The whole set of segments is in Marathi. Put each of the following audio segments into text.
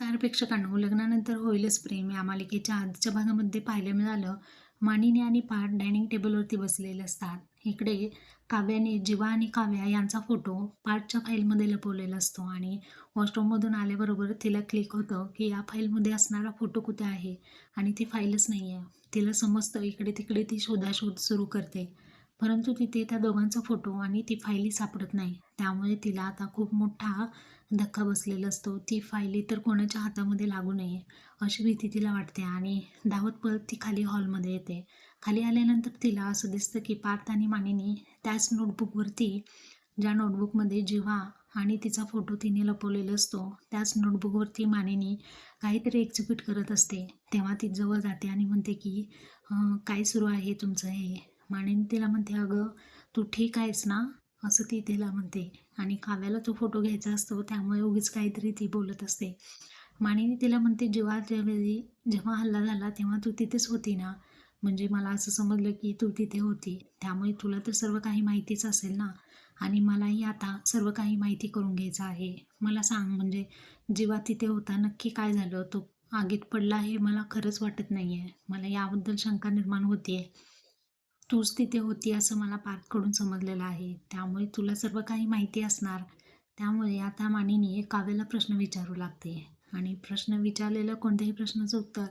नमस्कार प्रेक्षकांनो लग्नानंतर होईलच प्रेम. या मालिकेच्या आजच्या भागामध्ये पाहायला मिळालं मानिनी आणि पाठ डायनिंग टेबलवरती बसलेले असतात. इकडे काव्याने जीवा आणि काव्या यांचा फोटो पाठच्या फाईलमध्ये लपवलेला असतो आणि वॉशरूममधून आल्याबरोबर तिला क्लिक होतं की या फाईलमध्ये असणारा फोटो कुठे आहे? आणि ती फाईलच नाही आहे तिला समजतं इकडे तिकडे ती शोधाशोध सुरू करते. परंतु तिथे त्या दोघांचा फोटो आणि ती फायली सापडत नाही. त्यामुळे तिला आता खूप मोठा धक्का बसलेला असतो. ती फायली तर कोणाच्या हातामध्ये लागू नये अशी भीती तिला वाटते आणि धावत पळत ती खाली हॉलमध्ये येते. खाली आल्यानंतर तिला असं दिसतं की पार्थ आणि मानिनी त्याच नोटबुकवरती ज्या नोटबुकमध्ये जेव्हा आणि तिचा फोटो तिने लपवलेला असतो त्याच नोटबुकवरती मानिनी काहीतरी एक्झिक्यूट करत असते. तेव्हा ती जवळ जाते आणि म्हणते की काय सुरू आहे तुमचं हे? मानिनी तिला म्हणते अगं तू ठीक आहेस ना? असं ती तिला म्हणते. आणि काव्याला तो फोटो घ्यायचा असतो त्यामुळे उगीच काहीतरी ती बोलत असते. मानिनी तिला म्हणते जेव्हा त्यावेळी जेव्हा हल्ला झाला तेव्हा तू तिथेच होती ना? म्हणजे मला असं समजलं की तू तिथे होती. त्यामुळे तुला तर सर्व काही माहितीच असेल ना? आणि मलाही आता सर्व काही माहिती करून घ्यायचं आहे. मला सांग म्हणजे जेव्हा तिथे होता नक्की काय झालं? तो आगीत पडला हे मला खरंच वाटत नाही आहे मला याबद्दल शंका निर्माण होते तूच तिथे होती असं मला पार्थकडून समजलेलं आहे. त्यामुळे तुला सर्व काही माहिती असणार. त्यामुळे आता मानिनी काव्याला प्रश्न विचारू लागते. आणि प्रश्न विचारलेलं कोणत्याही प्रश्नाचं उत्तर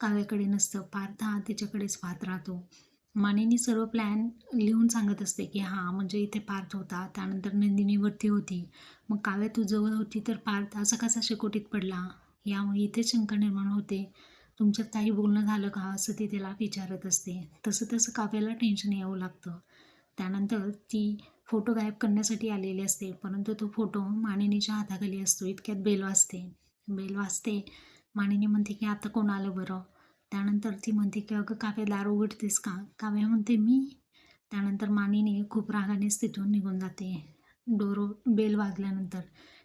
काव्याकडे नसतं. पार्थ हा तिच्याकडेच पाहत राहतो. मानिनी सर्व प्लॅन लिहून सांगत असते की हां म्हणजे इथे पार्थ होता. त्यानंतर नंदिनी वरती होती. मग काव्या तू जवळ होती तर पार्थ असा कसा शेकोटीत पडला? यामुळे इथे शंका निर्माण होते. तुमच्यात काही बोलणं झालं का? असं ती त्याला विचारत असते. तसं तसं काव्याला टेन्शन यावं लागतं. त्यानंतर ती फोटो गायब करण्यासाठी आलेली असते. परंतु तो फोटो मानिनीच्या हाताखाली असतो. इतक्यात बेल वाजते. बेल वाजते. मानिनी म्हणते की आता कोण आलं बरं? त्यानंतर ती म्हणते की अगं काव्या दार उघडतेस का? काव्या म्हणते मी? त्यानंतर मानिनी खूप रागानेच तिथून निघून जाते. डोरो बेल वाजल्यानंतर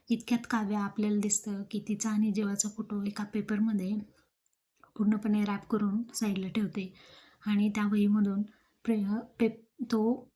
इतक्यात काव्या आपल्याला दिसतं की तिचा आणि जेवाचा फोटो एका पेपरमध्ये पूर्णपणे रॅप करून साईडला ठेवते. आणि त्या वहीमधून प्रे पे तो